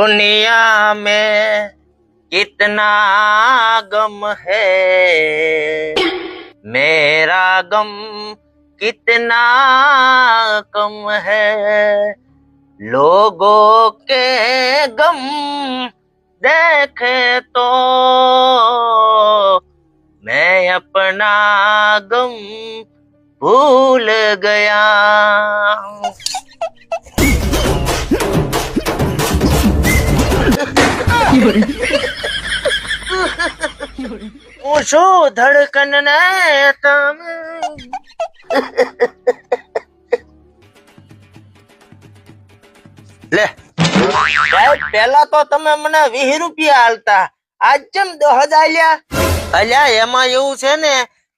दुनिया में कितना गम है। मेरा गम कितना कम है। लोगों के गम देखे तो मैं अपना गम भूल गया હું છું ધડકન ને તમે. લે. સાહેબ પેલા તો તમે મને વીસ રૂપિયા હાલતા આજ કેમ દસ આલ્યા? અલ્યા એમાં એવું છે ને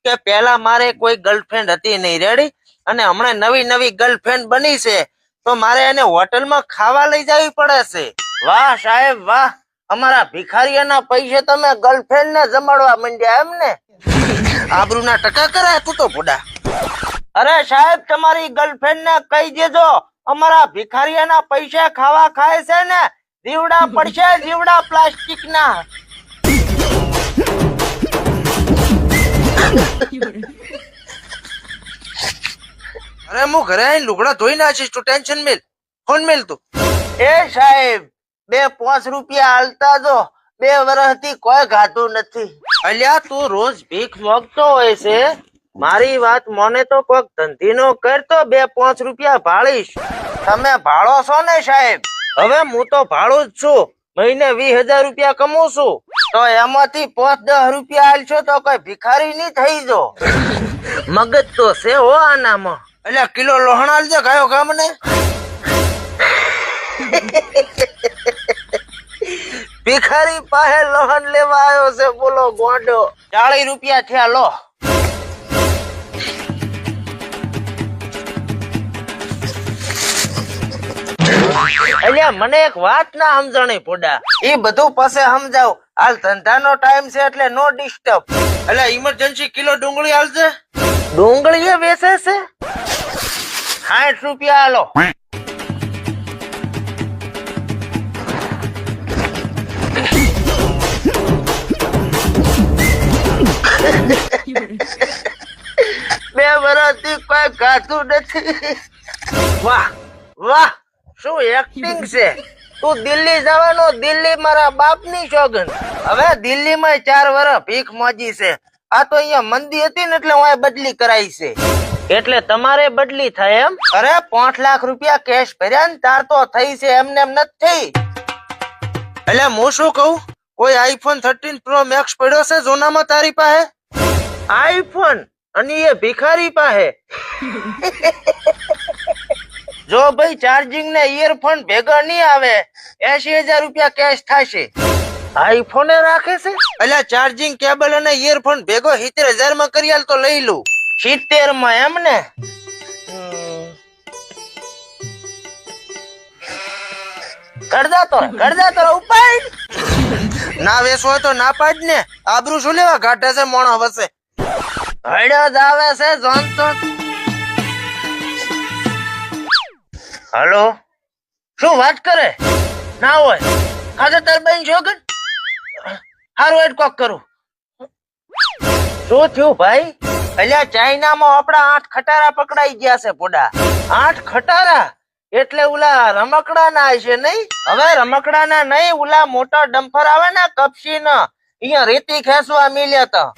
કે પેલા મારે કોઈ ગર્લફ્રેન્ડ હતી નહીં રેડી અને હમણાં નવી નવી ગર્લફ્રેન્ડ બની છે. તો મારે એને હોટલમાં ખાવા લઈ જવી પડે છે. વાહ સાહેબ વાહ. અમારા ભિખારીઓના પૈસે તમે ગર્લફ્રેન્ડ ને જમાડવા માંડ્યા એમ ને? આબરૂના ટકા કરાય તું તો ભૂડા. અરે સાહેબ તમારી ગર્લફ્રેન્ડ ને કહી દેજો અમારા ભિખારીઓના પૈસા ખાવા ખાય છે ને? જીવડા પડશે જીવડા પ્લાસ્ટિક ના અરે હું ઘરે આવીને લુગડા ધોઈ નાખીશ તું ટેન્શન મેલ. ફોન મેલ તું. એ સાહેબ બે પાંચ રૂપિયા હાલતા જો, બે વર્ષથી કોઈ ગાતું નથી. અલ્યા, તું રોજ ભીખ માંગતો હોય છે. મારી વાત મને તો કોક ધંધીનો કરતો બે પાંચ રૂપિયા ભાળીશ. તમે ભાળો છો ને, સાહેબ? હવે હું તો ભાડું જ છું. મહિને વીસ હજાર રૂપિયા કમાઉં છું. તો એમાંથી પાંચ દસ રૂપિયા હાલશો તો કોઈ ભિખારી નહીં થઈ જો. મગજ તો છે હો આનામાં. એટલે કિલો લોહણ આલજે, કયો કામ ને ભિખારી પાસે લોહન લેવા આવ્યો છે બોલો ગોંડો. ચાલીસ રૂપિયા થયા લો. અલ્યા મને એક વાત ના સમજણી પોડા. એ બધું પાસે સમજાવ. હાલ ધંધાનો ટાઈમ છે એટલે નો ડિસ્ટર્બ એટલે ઇમરજન્સી કિલો ડુંગળી હાલશે ડુંગળી એ વેચે છે? સાઠ રૂપિયા હાલો કોઈ ખાતું નથી. વાહ વાહ શું એક્ટિંગ છે? તું દિલ્હી જવાનો દિલ્હી મારા બાપની સોગન હવે દિલ્હીમાં ચાર વર્ષ ભીખ મોજી છે. આ તો અહીંયા મંદી હતી ને એટલે હું બદલી કરાઈ છે. એટલે તમારે બદલી થાય એમ? અરે પાંચ લાખ રૂપિયા કેશ ભર્યા ને તાર તો થઈ છે એમને એમ નથી એટલે હું શું કહું? કોઈ આઈફોન થર્ટીન પ્રો મેક્સ પડ્યો છે જોનામાં તારી પાસે? આઈફોન અને એ ભિખારી પાસે. જો ભાઈ ચાર્જિંગ ને ઇયરફોન ભેગા નહીં આવે એસી હજાર રૂપિયા કેશ થશે. આઈફોન રાખે છે? એટલે ચાર્જિંગ કેબલ અને ઇયરફોન ભેગો સિત્તેર હજારમાં કરી આલ તો લઈ લઉં સિત્તેરમાં એમ ને? કરજા તો કરજા તો ઉપાડ ના. વેસો તો ના પાડ ને આબરૂ શું લેવા ઘાટે છે મોણો વસે. હળ્યો આવે છે જોનસન હલો? શું વાત કરે? ના હોય. આજે તાર બેન કે? હારું એડ કોક કરું. શું થયું ભાઈ? અલ્યા ચાઇનામાં આપડા આઠ ખટારા પકડાઈ ગયા છે પોડા આઠ ખટારા? એટલે ઓલા રમકડા ના છે નહીં? હવે રમકડા ના નહીં ઓલા મોટા ડમ્ફર આવે ને કપસી ના અહીંયા રેતી ખેંચવા મિલ્યા તા.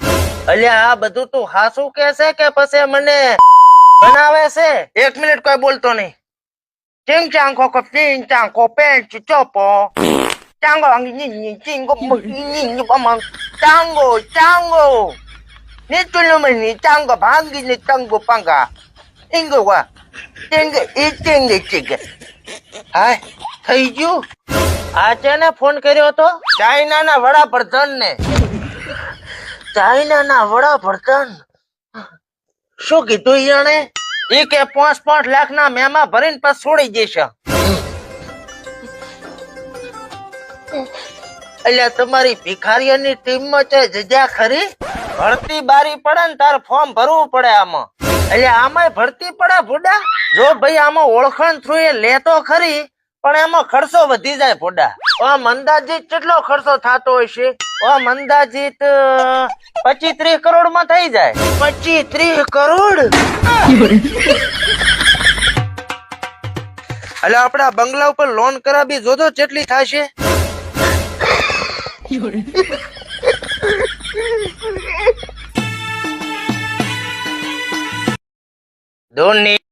અલ્યા આ બધું તું હાસું કે છે કે પછી મને બનાવે છે? એક મિનિટ કોઈ બોલતો નહીં. ચિંગ ચાંગ કો ચિંગ ચાંગ કો પેન ચોપો. ચાંગો અંગી ની ચિંગો ની ની પમang ચાંગો ચાંગો. ni tulungan ni chango bangi ni chango panga ingo wa ચિંગ ઈ ચિંગ ચિંગ. હાય થઈ ગયું? આ છે ને ફોન કર્યો તો ચાઇના ના વડાપ્રધાન ને ચાઇના ના વડાપ્રધાન. શું કીધું ઈયાણે ઈ કે પાંચ પાંચ લાખ ના મેમા ભરીને પછી છોડી દેશે. એટલે તમારી ભિખારીઓની ટીમમાં છે જજા ખરી. ભરતી બારી પડે ને તાર ફોર્મ ભરવું પડે આમાં. એટલે આમાં ભરતી પડે ભૂડા? જો ભાઈ આમાં ઓળખાણ થ્રુ એ લે તો ખરી, પણ એમાં ખર્ચો વધી જાય પોડા આમ અંદાજિત કેટલો ખર્ચો થતો હોય છે અંદાજિત પચીસ ત્રીસ કરોડમાં થઈ જાય. પચીસ ત્રીસ કરોડ? એટલે આપડા બંગલા ઉપર લોન કરાવી જોજો કેટલી થશે. ધોની